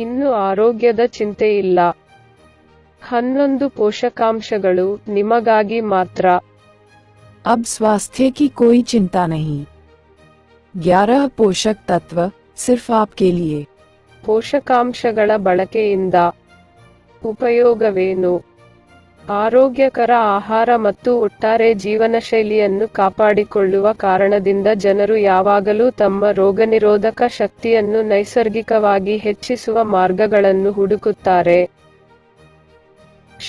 ಇನ್ನು ಆರೋಗ್ಯದ ಚಿಂತೆಯಿಲ್ಲ ಇಲ್ಲ ಹನ್ನೊಂದು ಪೋಷಕಾಂಶಗಳು ನಿಮಗಾಗಿ ಮಾತ್ರ ಅಬ್ स्वास्थ्य की कोई चिंता नहीं ಪೋಷಕ್ ತತ್ವ ಸಿರ್ಫ್ सिर्फ ಪೋಷಕಾಂಶಗಳ ಬಳಕೆಯಿಂದ ಉಪಯೋಗವೇನು ಆರೋಗ್ಯಕರ ಆಹಾರ ಮತ್ತು ಒಟ್ಟಾರೆ ಜೀವನ ಶೈಲಿಯನ್ನು ಕಾಪಾಡಿಕೊಳ್ಳುವ ಕಾರಣದಿಂದ ಜನರು ಯಾವಾಗಲೂ ತಮ್ಮ ರೋಗನಿರೋಧಕ ಶಕ್ತಿಯನ್ನು ನೈಸರ್ಗಿಕವಾಗಿ ಹೆಚ್ಚಿಸುವ ಮಾರ್ಗಗಳನ್ನು ಹುಡುಕುತ್ತಾರೆ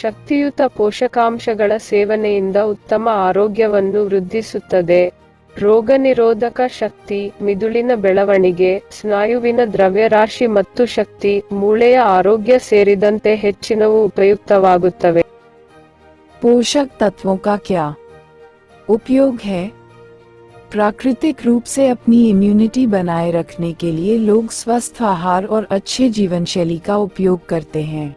ಶಕ್ತಿಯುತ ಪೋಷಕಾಂಶಗಳ ಸೇವನೆಯಿಂದ ಉತ್ತಮ ಆರೋಗ್ಯವನ್ನು ವೃದ್ಧಿಸುತ್ತದೆ ರೋಗನಿರೋಧಕ ಶಕ್ತಿ ಮಿದುಳಿನ ಬೆಳವಣಿಗೆ ಸ್ನಾಯುವಿನ ದ್ರವ್ಯರಾಶಿ ಮತ್ತು ಶಕ್ತಿ ಮೂಳೆಯ ಆರೋಗ್ಯ ಸೇರಿದಂತೆ ಹೆಚ್ಚಿನವು ಉಪಯುಕ್ತವಾಗುತ್ತವೆ पोषक तत्वों का क्या उपयोग है प्राकृतिक रूप से अपनी इम्यूनिटी बनाए रखने के लिए लोग स्वस्थ आहार और अच्छे जीवन शैली का उपयोग करते हैं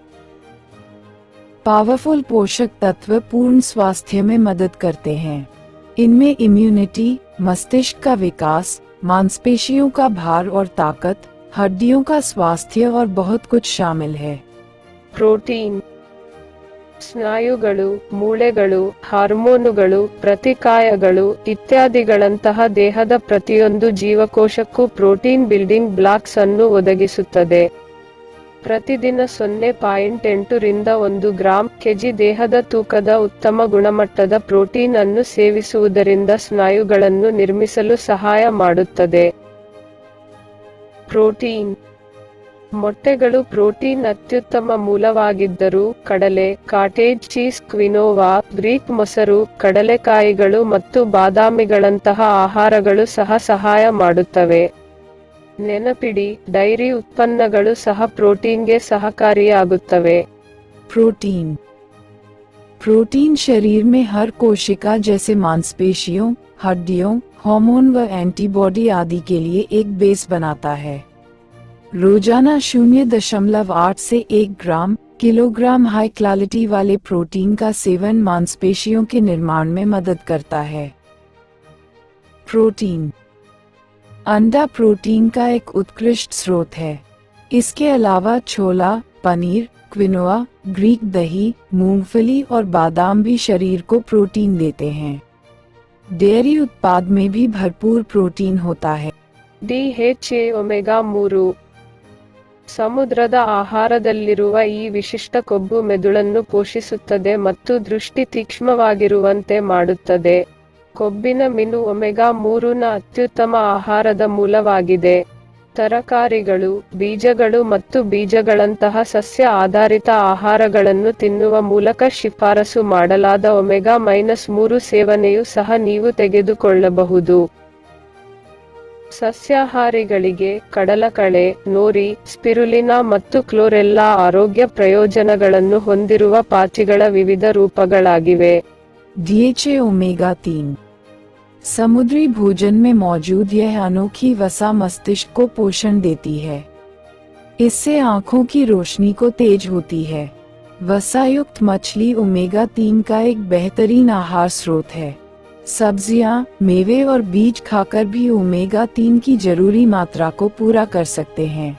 पावरफुल पोषक तत्व पूर्ण स्वास्थ्य में मदद करते हैं इनमें इम्यूनिटी मस्तिष्क का विकास मांसपेशियों का भार और ताकत हड्डियों का स्वास्थ्य और बहुत कुछ शामिल है प्रोटीन ಸ್ನಾಯುಗಳು ಮೂಳೆಗಳು ಹಾರ್ಮೋನುಗಳು ಪ್ರತಿಕಾಯಗಳು ಇತ್ಯಾದಿಗಳಂತಹ ದೇಹದ ಪ್ರತಿಯೊಂದು ಜೀವಕೋಶಕ್ಕೂ ಪ್ರೋಟೀನ್ ಬಿಲ್ಡಿಂಗ್ ಬ್ಲಾಕ್ಸ್ ಅನ್ನು ಒದಗಿಸುತ್ತದೆ ಪ್ರತಿದಿನ ಸೊನ್ನೆ ಪಾಯಿಂಟ್ ಎಂಟು ರಿಂದ ಒಂದು ಗ್ರಾಂ ಕೆಜಿ ದೇಹದ ತೂಕದ ಉತ್ತಮ ಗುಣಮಟ್ಟದ ಪ್ರೋಟೀನ್ ಅನ್ನು ಸೇವಿಸುವುದರಿಂದ ಸ್ನಾಯುಗಳನ್ನು ನಿರ್ಮಿಸಲು ಸಹಾಯ ಮಾಡುತ್ತದೆ ಪ್ರೋಟೀನ್ ಮೊಟ್ಟೆಗಳು ಪ್ರೋಟೀನ್ ಅತ್ಯುತ್ತಮ ಮೂಲವಾಗಿದ್ದರೂ ಕಡಲೆ ಕಾಟೇಜ್ ಚೀಸ್ ಕ್ವಿನೋವಾ ಗ್ರೀಕ್ ಮೊಸರು ಕಡಲೆಕಾಯಿಗಳು ಮತ್ತು ಬಾದಾಮಿಗಳಂತಹ ಆಹಾರಗಳು ಸಹ ಸಹಾಯ ಮಾಡುತ್ತವೆ ನೆನಪಿಡಿ ಡೈರಿ ಉತ್ಪನ್ನಗಳು ಸಹ ಪ್ರೋಟೀನ್ಗೆ ಸಹಕಾರಿಯಾಗುತ್ತವೆ ಪ್ರೋಟೀನ್ ಪ್ರೋಟೀನ್ ಶರೀರ ಮೇ ಹರ್ कोशिका ಜೆಸೆ ಮಾನ್ಸ್ಪೇಶಿಯೋ ಹಾರ್ಮೋನ್ ಹಾರ್ಮೋನ್ ವ ಆದಿ आदि के ಬೇಸ್ एक बेस रोजाना शून्य दशमलव आठ से एक ग्राम किलोग्राम हाई क्वालिटी वाले प्रोटीन का सेवन मांसपेशियों के निर्माण में मदद करता है प्रोटीन अंडा प्रोटीन का एक उत्कृष्ट स्रोत है इसके अलावा छोला पनीर क्विनोआ ग्रीक दही मूंगफली और बादाम भी शरीर को प्रोटीन देते हैं डेयरी उत्पाद में भी भरपूर प्रोटीन होता है डी एच ए ओमेगा मोरू ಸಮುದ್ರದ ಆಹಾರದಲ್ಲಿರುವ ಈ ವಿಶಿಷ್ಟ ಕೊಬ್ಬು ಮೆದುಳನ್ನು ಪೋಷಿಸುತ್ತದೆ ಮತ್ತು ದೃಷ್ಟಿ ತೀಕ್ಷ್ಮವಾಗಿರುವಂತೆ ಮಾಡುತ್ತದೆ ಕೊಬ್ಬಿನ ಮಿನು ಒಮೆಗಾ ಮೂರುನ ಅತ್ಯುತ್ತಮ ಆಹಾರದ ಮೂಲವಾಗಿದೆ ತರಕಾರಿಗಳು ಬೀಜಗಳು ಮತ್ತು ಬೀಜಗಳಂತಹ ಸಸ್ಯ ಆಧಾರಿತ ಆಹಾರಗಳನ್ನು ತಿನ್ನುವ ಮೂಲಕ ಶಿಫಾರಸು ಮಾಡಲಾದ ಒಮೆಗಾ ಮೈನಸ್ ಮೂರು ಸೇವನೆಯು ಸಹ ನೀವು ತೆಗೆದುಕೊಳ್ಳಬಹುದು ಸಸ್ಯಹಾರಿಗಳಿಗೆ ಕಡಲಕಳೆ ನೋರಿ ಸ್ಪಿರುಲಿನಾ ಮತ್ತು ಕ್ಲೋರೆಲ್ಲಾ ಆರೋಗ್ಯ ಪ್ರಯೋಜನಗಳನ್ನು ಹೊಂದಿರುವ ಪಾಚಿಗಳ ವಿವಿಧ ರೂಪಗಳಾಗಿವೆ ಡಿಎಚ್ ಒಮೆಗಾ 3 ಸಮುದ್ರ ಭोजन में मौजूद यह अनोखी वसा मस्तिष्क को पोषण देती है इससे आंखों की रोशनी को तेज होती है वसायुक्त मछली ओमेगा 3 का एक बेहतरीन आहार स्रोत है सब्जियां, मेवे और बीज खाकर भी ओमेगा तीन की जरूरी मात्रा को पूरा कर सकते हैं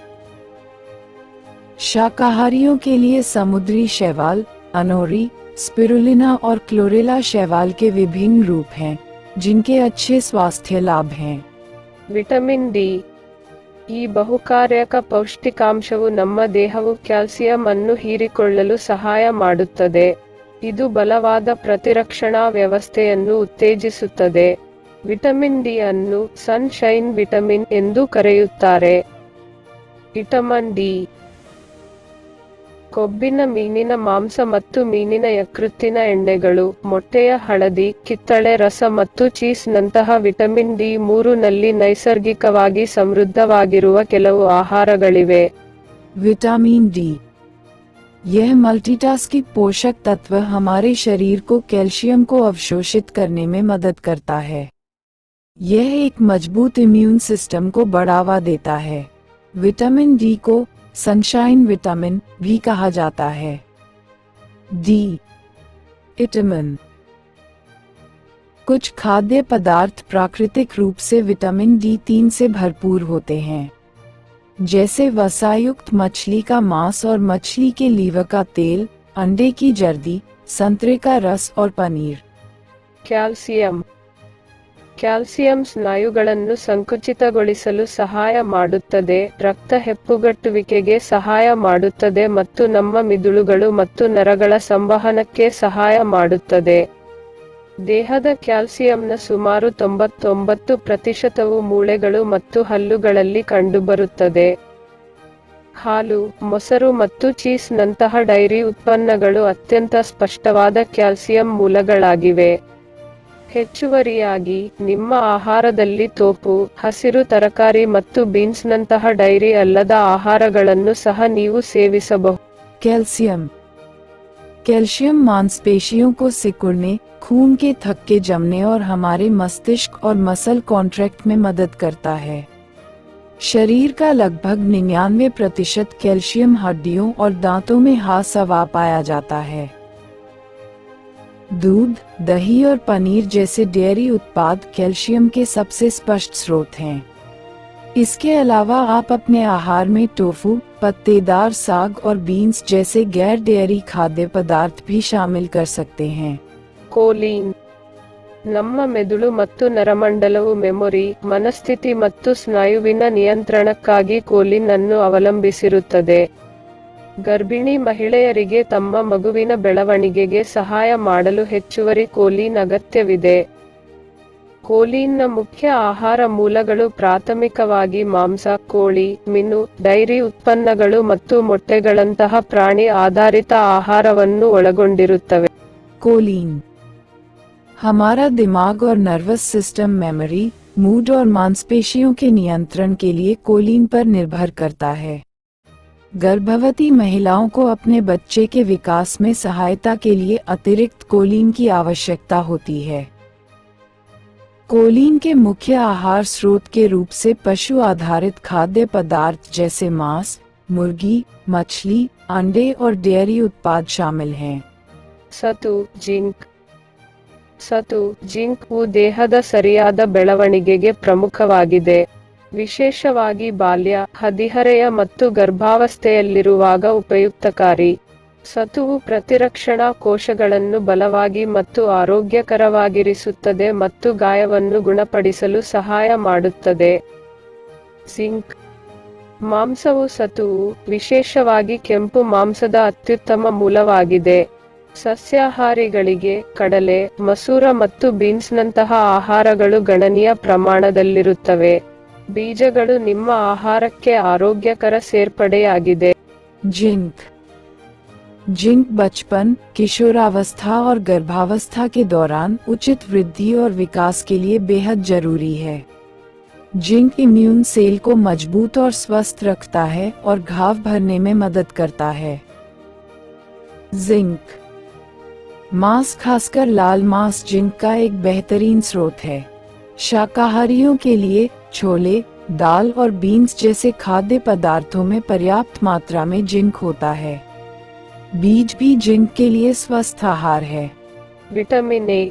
शाकाहारियों के लिए समुद्री शैवाल अनोरी स्पिरुलिना और क्लोरेला शैवाल के विभिन्न रूप हैं जिनके अच्छे स्वास्थ्य लाभ हैं विटामिन डी ಈ ಬಹುಕಾರ್ಯಕ ಪೌಷ್ಟಿಕಾಂಶವು ನಮ್ಮ ದೇಹವು ಕ್ಯಾಲ್ಸಿಯಂ ಅನ್ನು ಹೀರಿಕೊಳ್ಳಲು ಸಹಾಯ ಮಾಡುತ್ತದೆ ಇದು ಬಲವಾದ ಪ್ರತಿರಕ್ಷಣಾ ವ್ಯವಸ್ಥೆಯನ್ನು ಉತ್ತೇಜಿಸುತ್ತದೆ ವಿಟಮಿನ್ ಡಿ ಅನ್ನು ಸನ್ಶೈನ್ ವಿಟಮಿನ್ ಎಂದು ಕರೆಯುತ್ತಾರೆ ವಿಟಮಿನ್ ಡಿ ಕೊಬ್ಬಿನ ಮೀನಿನ ಮಾಂಸ ಮತ್ತು ಮೀನಿನ ಯಕೃತ್ತಿನ ಎಣ್ಣೆಗಳು ಮೊಟ್ಟೆಯ ಹಳದಿ ಕಿತ್ತಳೆ ರಸ ಮತ್ತು ಚೀಸ್ ನಂತಹ ವಿಟಮಿನ್ ಡಿ ಮೂರುನಲ್ಲಿ ನೈಸರ್ಗಿಕವಾಗಿ ಸಮೃದ್ಧವಾಗಿರುವ ಕೆಲವು ಆಹಾರಗಳಿವೆ ವಿಟಮಿನ್ ಡಿ यह मल्टीटास्किंग पोषक तत्व हमारे शरीर को कैल्शियम को अवशोषित करने में मदद करता है यह एक मजबूत इम्यून सिस्टम को बढ़ावा देता है विटामिन डी को सनशाइन विटामिन भी कहा जाता है डी विटामिन कुछ खाद्य पदार्थ प्राकृतिक रूप से विटामिन डी तीन से भरपूर होते हैं जैसे वसायुक्त मछली का मांस और मछली के लीवर का तेल अंडे की जर्दी संतरे का रस और पनीर ಕ್ಯಾಲ್ಸಿಯಂ ಕ್ಯಾಲ್ಸಿಯಂ ಸ್ನಾಯುಗಳನ್ನು ಸಂಕುಚಿತಗೊಳಿಸಲು ಸಹಾಯ ಮಾಡುತ್ತದೆ ರಕ್ತ ಹೆಪ್ಪುಗಟ್ಟುವಿಕೆಗೆ ಸಹಾಯ ಮಾಡುತ್ತದೆ ಮತ್ತು ನಮ್ಮ ಮಿದುಳುಗಳು ಮತ್ತು ನರಗಳ ಸಂವಹನಕ್ಕೆ ಸಹಾಯ ಮಾಡುತ್ತದೆ ದೇಹದ ಕ್ಯಾಲ್ಸಿಯಂನ ಸುಮಾರು ತೊಂಬತ್ತೊಂಬತ್ತು ಪ್ರತಿಶತವು ಮೂಳೆಗಳು ಮತ್ತು ಹಲ್ಲುಗಳಲ್ಲಿ ಕಂಡುಬರುತ್ತದೆ ಹಾಲು ಮೊಸರು ಮತ್ತು ಚೀಸ್ನಂತಹ ಡೈರಿ ಉತ್ಪನ್ನಗಳು ಅತ್ಯಂತ ಸ್ಪಷ್ಟವಾದ ಕ್ಯಾಲ್ಸಿಯಂ ಮೂಲಗಳಾಗಿವೆ ಹೆಚ್ಚುವರಿಯಾಗಿ ನಿಮ್ಮ ಆಹಾರದಲ್ಲಿ ತೋಪು ಹಸಿರು ತರಕಾರಿ ಮತ್ತು ಬೀನ್ಸ್ನಂತಹ ಡೈರಿ ಅಲ್ಲದ ಆಹಾರಗಳನ್ನು ಸಹ ನೀವು ಸೇವಿಸಬಹುದು ಕ್ಯಾಲ್ಸಿಯಂ कैल्शियम मांसपेशियों को सिकुड़ने खून के थक्के जमने और हमारे मस्तिष्क और मसल कॉन्ट्रैक्ट में मदद करता है शरीर का लगभग निन्यानवे प्रतिशत कैल्शियम हड्डियों और दांतों में हासवा पाया जाता है दूध दही और पनीर जैसे डेयरी उत्पाद कैल्शियम के सबसे स्पष्ट स्रोत हैं इसके अलावा आप अपने आहार में टोफू पत्तेदार साग और बीन्स जैसे गैर डेयरी खाद्य पदार्थ भी ಶಾಮಿಲ್ कर सकते हैं ಕೋಲಿನ್ ನಮ್ಮ ಮೆದುಳು ಮತ್ತು ನರಮಂಡಲವು ಮೆಮೊರಿ ಮನಸ್ಥಿತಿ ಮತ್ತು ಸ್ನಾಯುವಿನ ನಿಯಂತ್ರಣಕ್ಕಾಗಿ ಕೋಲಿನ್ ಅನ್ನು ಅವಲಂಬಿಸಿರುತ್ತದೆ ಗರ್ಭಿಣಿ ಮಹಿಳೆಯರಿಗೆ ತಮ್ಮ ಮಗುವಿನ ಬೆಳವಣಿಗೆಗೆ ಸಹಾಯ ಮಾಡಲು ಹೆಚ್ಚುವರಿ ಕೋಲಿನ್ ಅಗತ್ಯವಿದೆ ಕೋಲಿನ್ನ ಮುಖ್ಯ ಆಹಾರ ಮೂಲಗಳು ಪ್ರಾಥಮಿಕವಾಗಿ ಮಾಂಸ ಕೋಳಿ ಮೀನು ಡೈರಿ ಉತ್ಪನ್ನಗಳು ಮತ್ತು ಮೊಟ್ಟೆಗಳಂತಹ ಪ್ರಾಣಿ ಆಧಾರಿತ ಆಹಾರವನ್ನು ಒಳಗೊಂಡಿರುತ್ತವೆ हमारा दिमाग और नर्वस सिस्टम मेमोरी मूड और मांसपेशियों के नियंत्रण के लिए कोलिन पर निर्भर करता है गर्भवती महिलाओं को अपने बच्चे के विकास में सहायता के लिए अतिरिक्त कोलिन की आवश्यकता होती है कोलीन के मुख्य आहार स्रोत के रूप से पशु आधारित खाद्य पदार्थ जैसे मांस मुर्गी मछली अंडे और डेयरी उत्पाद शामिल हैं। सतु जिंक सतु जिंक वो देहद सरिया बेलवणे प्रमुख वे विशेषवा बाल्य हदिहर गर्भावस्थेली उपयुक्तकारी ಸತುವು ಪ್ರತಿರಕ್ಷಣಾ ಕೋಶಗಳನ್ನು ಬಲವಾಗಿ ಮತ್ತು ಆರೋಗ್ಯಕರವಾಗಿರಿಸುತ್ತದೆ ಮತ್ತು ಗಾಯವನ್ನು ಗುಣಪಡಿಸಲು ಸಹಾಯ ಮಾಡುತ್ತದೆ ಸಿಂಕ್ ಮಾಂಸವು ಸತುವು ವಿಶೇಷವಾಗಿ ಕೆಂಪು ಮಾಂಸದ ಅತ್ಯುತ್ತಮ ಮೂಲವಾಗಿದೆ ಸಸ್ಯಾಹಾರಿಗಳಿಗೆ ಕಡಲೆ ಮಸೂರ ಮತ್ತು ಬೀನ್ಸ್ನಂತಹ ಆಹಾರಗಳು ಗಣನೀಯ ಪ್ರಮಾಣದಲ್ಲಿರುತ್ತವೆ ಬೀಜಗಳು ನಿಮ್ಮ ಆಹಾರಕ್ಕೆ ಆರೋಗ್ಯಕರ ಸೇರ್ಪಡೆಯಾಗಿದೆ ಜಿಂಕ್ जिंक बचपन किशोरावस्था और गर्भावस्था के दौरान उचित वृद्धि और विकास के लिए बेहद जरूरी है जिंक इम्यून सेल को मजबूत और स्वस्थ रखता है और घाव भरने में मदद करता है जिंक मांस खासकर लाल मांस जिंक का एक बेहतरीन स्रोत है शाकाहारियों के लिए छोले दाल और बीन्स जैसे खाद्य पदार्थों में पर्याप्त मात्रा में जिंक होता है बीज भी जिंक के लिए स्वस्थ आहार है ವಿಟಮಿನ್ ಎ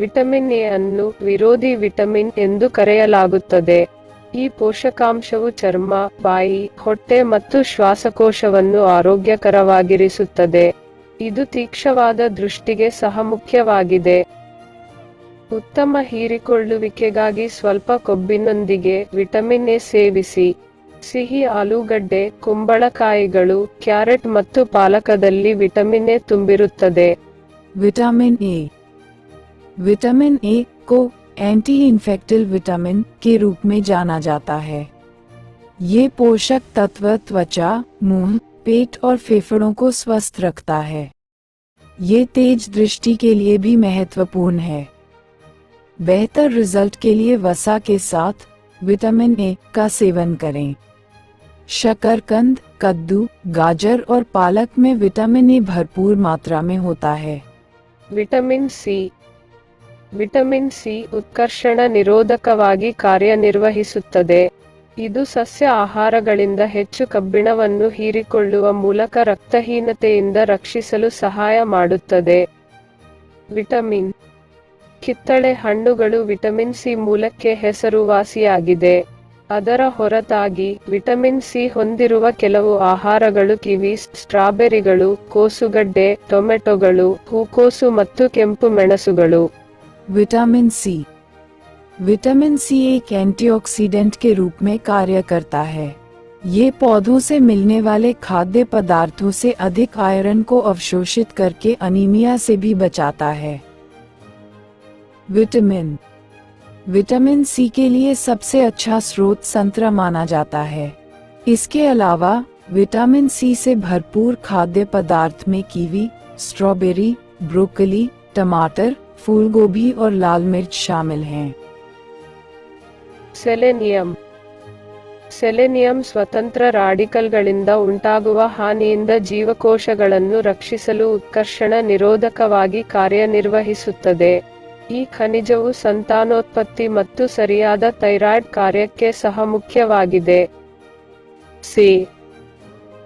ವಿಟಮಿನ್ ಎ ಅನ್ನು ವಿರೋಧಿ ವಿಟಮಿನ್ ಎಂದು ಕರೆಯಲಾಗುತ್ತದೆ ಈ ಪೋಷಕಾಂಶವು ಚರ್ಮ ಬಾಯಿ ಹೊಟ್ಟೆ ಮತ್ತು ಶ್ವಾಸಕೋಶವನ್ನು ಆರೋಗ್ಯಕರವಾಗಿರಿಸುತ್ತದೆ ಇದು ತೀಕ್ಷ್ಣವಾದ ದೃಷ್ಟಿಗೆ ಸಹ ಮುಖ್ಯವಾಗಿದೆ ಉತ್ತಮ ಹೀರಿಕೊಳ್ಳುವಿಕೆಗಾಗಿ ಸ್ವಲ್ಪ ಕೊಬ್ಬಿನೊಂದಿಗೆ ವಿಟಮಿನ್ ಎ ಸೇವಿಸಿ ಸಿಹಿ ಆಲೂಗಡ್ಡೆ ಕುಂಬಳಕಾಯಿಗಳು ಕ್ಯಾರೆಟ್ ಮತ್ತು ಪಾಲಕದಲ್ಲಿ ವಿಟಮಿನ್ ಎ ತುಂಬಿರುತ್ತದೆ ವಿಟಮಿನ್ ए विटामिन ए को एंटी इन्फेक्टल विटामिन के रूप में जाना जाता है ये पोषक तत्व त्वचा मुंह पेट और फेफड़ों को स्वस्थ रखता है ये तेज दृष्टि के लिए भी महत्वपूर्ण है बेहतर रिजल्ट के लिए वसा के साथ विटामिन ए का सेवन करें शकरकंद कद्दू गाजर और पालक में विटामिन ई भरपूर मात्रा में होता है ವಿಟಮಿನ್ ಸಿ ವಿಟಮಿನ್ ಸಿ ಉತ್ಕರ್ಷಣ ನಿರೋಧಕವಾಗಿ ಕಾರ್ಯನಿರ್ವಹಿಸುತ್ತದೆ ಇದು ಸಸ್ಯ ಆಹಾರಗಳಿಂದ ಹೆಚ್ಚು ಕಬ್ಬಿಣವನ್ನು ಹೀರಿಕೊಳ್ಳುವ ಮೂಲಕ ರಕ್ತಹೀನತೆಯಿಂದ ರಕ್ಷಿಸಲು ಸಹಾಯ ಮಾಡುತ್ತದೆ ವಿಟಮಿನ್ ಕಿತ್ತಳೆ ಹಣ್ಣುಗಳು ವಿಟಮಿನ್ ಸಿ ಮೂಲಕ್ಕೆ ಹೆಸರುವಾಸಿಯಾಗಿದೆ ಅದರ ಹೊರತಾಗಿ ವಿಟಮಿನ್ ಸಿ ಹೊಂದಿರುವ ಕೆಲವು ಆಹಾರಗಳು ಕಿವಿ ಸ್ಟ್ರಾಬೆರಿಗಳು ಕೋಸುಗಡ್ಡೆ ಟೊಮೆಟೊಗಳು ಹೂಕೋಸು ಮತ್ತು ಕೆಂಪು ಮೆಣಸುಗಳು ವಿಟಮಿನ್ ಸಿ ವಿಟಮಿನ್ ಸಿ ಎ ಆಂಟಿಆಕ್ಸಿಡೆಂಟ್ کے રૂપ میں ಕಾರ್ಯ کرتا ہے۔ یہ پودوں سے ملنے والے خادے پدાર્થوں سے adhik iron کو अवशोषित करके एनीमिया से भी बचाता है। विटामिन सी के लिए सबसे अच्छा स्रोत संतरा माना जाता है इसके अलावा विटामिन सी से भरपूर खाद्य पदार्थ में कीवी स्ट्रॉबेरी ब्रोकली टमाटर फूलगोभी और लाल मिर्च शामिल हैं सेलेनियम ಸೆಲೆನಿಯಂ ಸ್ವತಂತ್ರ ರಾಡಿಕಲ್ಗಳಿಂದ ಉಂಟಾಗುವ ಹಾನಿಯಿಂದ ಜೀವಕೋಶಗಳನ್ನು ರಕ್ಷಿಸಲು ಉತ್ಕರ್ಷಣ ನಿರೋಧಕವಾಗಿ ಕಾರ್ಯನಿರ್ವಹಿಸುತ್ತದೆ ಈ ಖನಿಜವು ಸಂತಾನೋತ್ಪತ್ತಿ ಮತ್ತು ಸರಿಯಾದ ಥೈರಾಯ್ಡ್ ಕಾರ್ಯಕ್ಕೆ ಸಹ ಮುಖ್ಯವಾಗಿದೆ ಸಿ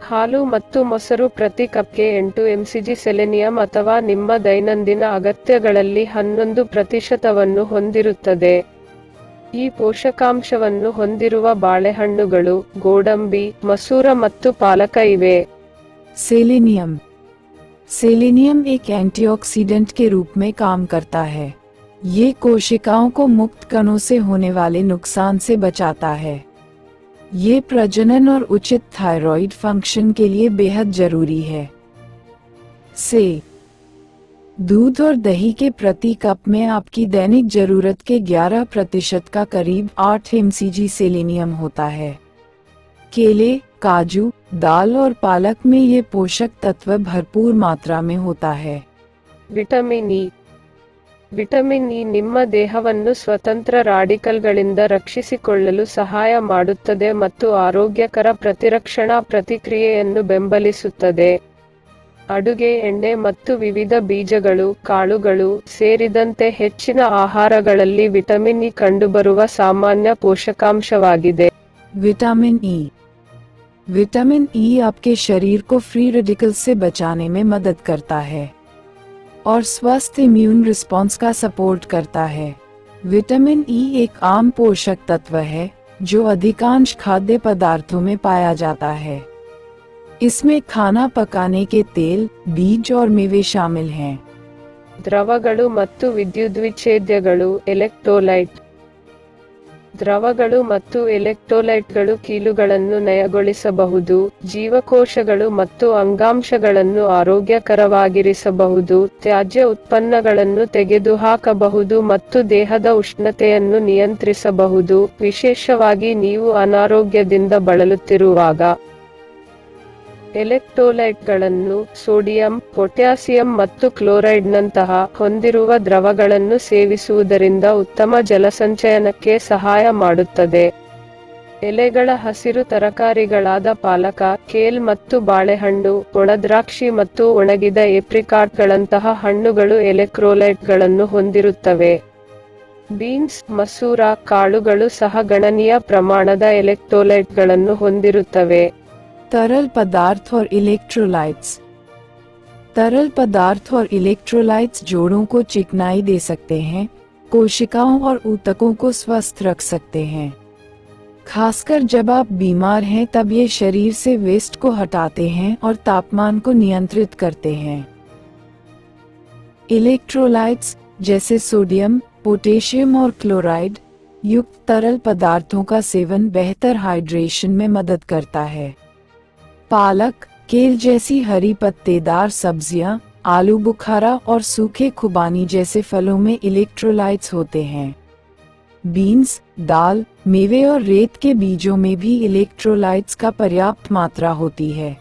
ಹಾಲು ಮತ್ತು ಮೊಸರು ಪ್ರತಿ ಕಪ್ಗೆ ಎಂಟು ಎಂಸಿಜಿ ಸೆಲೆನಿಯಂ ಅಥವಾ ನಿಮ್ಮ ದೈನಂದಿನ ಅಗತ್ಯಗಳಲ್ಲಿ ಹನ್ನೊಂದು ಪ್ರತಿಶತವನ್ನು ಹೊಂದಿರುತ್ತದೆ ಈ ಪೋಷಕಾಂಶವನ್ನು ಹೊಂದಿರುವ ಬಾಳೆಹಣ್ಣುಗಳು ಗೋಡಂಬಿ ಮಸೂರ ಮತ್ತು ಪಾಲಕ ಇವೆ ಸೆಲೆನಿಯಂ सेलेनियम ಆಂಟಿ एंटीऑक्सीडेंट के रूप में काम ये कोशिकाओं को मुक्त कणों से होने वाले नुकसान से बचाता है ये प्रजनन और उचित थायराइड फंक्शन के लिए बेहद जरूरी है से दूध और दही के प्रति कप में आपकी दैनिक जरूरत के 11 प्रतिशत का करीब 8 एम सेलेनियम होता है केले काजू दाल और पालक में ये पोषक तत्व भरपूर मात्रा में होता है vitamin E e. Vitamin E ನಿಮ್ಮ ದೇಹವನ್ನು ಸ್ವತಂತ್ರ ರಾಡಿಕಲ್ಗಳಿಂದ ರಕ್ಷಿಸಿಕೊಳ್ಳಲು ಸಹಾಯ ಮಾಡುತ್ತದೆ ಮತ್ತು ಆರೋಗ್ಯಕರ ಪ್ರತಿರಕ್ಷಣಾ ಪ್ರತಿಕ್ರಿಯೆಯನ್ನು ಬೆಂಬಲಿಸುತ್ತದೆ ಅಡುಗೆ ಎಣ್ಣೆ ಮತ್ತು ವಿವಿಧ ಬೀಜಗಳು ಕಾಳುಗಳು ಸೇರಿದಂತೆ ಹೆಚ್ಚಿನ ಆಹಾರಗಳಲ್ಲಿ ವಿಟಮಿನ್ ಇ ಕಂಡುಬರುವ ಸಾಮಾನ್ಯ ಪೋಷಕಾಂಶವಾಗಿದೆ ವಿಟಮಿನ್ ಇ ವಿಟಮಿನ್ ಇ ಆಪ್ಕೆ ಶರೀರ ಕೋ ಫ್ರೀ ರೆಡಿಕಲ್ಸ್ ಬಚಾನೆ ಮೇ में ಕರ್ತಾ ಹೇ और स्वस्थ इम्यून रिस्पॉन्स का सपोर्ट करता है विटामिन ई e एक आम पोषक तत्व है जो अधिकांश खाद्य पदार्थों में पाया जाता है इसमें खाना पकाने के तेल बीज और मेवे शामिल हैं मत्तु विद्युत ವಿದ್ಯುದ್ವಿಚ್ಛೇದ್ಯಗಳು इलेक्ट्रोलाइट ದ್ರವಗಳು ಮತ್ತು ಎಲೆಕ್ಟ್ರೋಲೈಟ್ಗಳು ಕೀಲುಗಳನ್ನು ನಯಗೊಳಿಸಬಹುದು ಜೀವಕೋಶಗಳು ಮತ್ತು ಅಂಗಾಂಶಗಳನ್ನು ಆರೋಗ್ಯಕರವಾಗಿರಿಸಬಹುದು ತ್ಯಾಜ್ಯ ಉತ್ಪನ್ನಗಳನ್ನು ತೆಗೆದುಹಾಕಬಹುದು ಮತ್ತು ದೇಹದ ಉಷ್ಣತೆಯನ್ನು ನಿಯಂತ್ರಿಸಬಹುದು ವಿಶೇಷವಾಗಿ ನೀವು ಅನಾರೋಗ್ಯದಿಂದ ಬಳಲುತ್ತಿರುವಾಗ ಎಲೆಕ್ಟ್ರೋಲೈಟ್ಗಳನ್ನು ಸೋಡಿಯಂ ಪೊಟ್ಯಾಸಿಯಂ ಮತ್ತು ಕ್ಲೋರೈಡ್ನಂತಹ ಹೊಂದಿರುವ ದ್ರವಗಳನ್ನು ಸೇವಿಸುವುದರಿಂದ ಉತ್ತಮ ಜಲಸಂಚಯನಕ್ಕೆ ಸಹಾಯ ಮಾಡುತ್ತದೆ ಎಲೆಗಳ ಹಸಿರು ತರಕಾರಿಗಳಾದ ಪಾಲಕ ಕೇಲ್ ಮತ್ತು ಬಾಳೆಹಣ್ಣು ಒಣದ್ರಾಕ್ಷಿ ಮತ್ತು ಒಣಗಿದ ಏಪ್ರಿಕಾಟ್ಗಳಂತಹ ಹಣ್ಣುಗಳು ಎಲೆಕ್ಟ್ರೋಲೈಟ್ಗಳನ್ನು ಹೊಂದಿರುತ್ತವೆ ಬೀನ್ಸ್ ಮಸೂರ ಕಾಳುಗಳು ಸಹ ಗಣನೀಯ ಪ್ರಮಾಣದ ಎಲೆಕ್ಟ್ರೋಲೈಟ್ಗಳನ್ನು ಹೊಂದಿರುತ್ತವೆ तरल पदार्थ और इलेक्ट्रोलाइट्स तरल पदार्थ और इलेक्ट्रोलाइट्स जोड़ों को चिकनाई दे सकते हैं कोशिकाओं और ऊतकों को स्वस्थ रख सकते हैं खासकर जब आप बीमार हैं तब ये शरीर से वेस्ट को हटाते हैं और तापमान को नियंत्रित करते हैं इलेक्ट्रोलाइट्स जैसे सोडियम पोटेशियम और क्लोराइड युक्त तरल पदार्थों का सेवन बेहतर हाइड्रेशन में मदद करता है पालक केल जैसी हरी पत्तेदार सब्जियां, आलू बुखारा और सूखे खुबानी जैसे फलों में इलेक्ट्रोलाइट्स होते हैं बीन्स दाल मेवे और रेत के बीजों में भी इलेक्ट्रोलाइट्स का पर्याप्त मात्रा होती है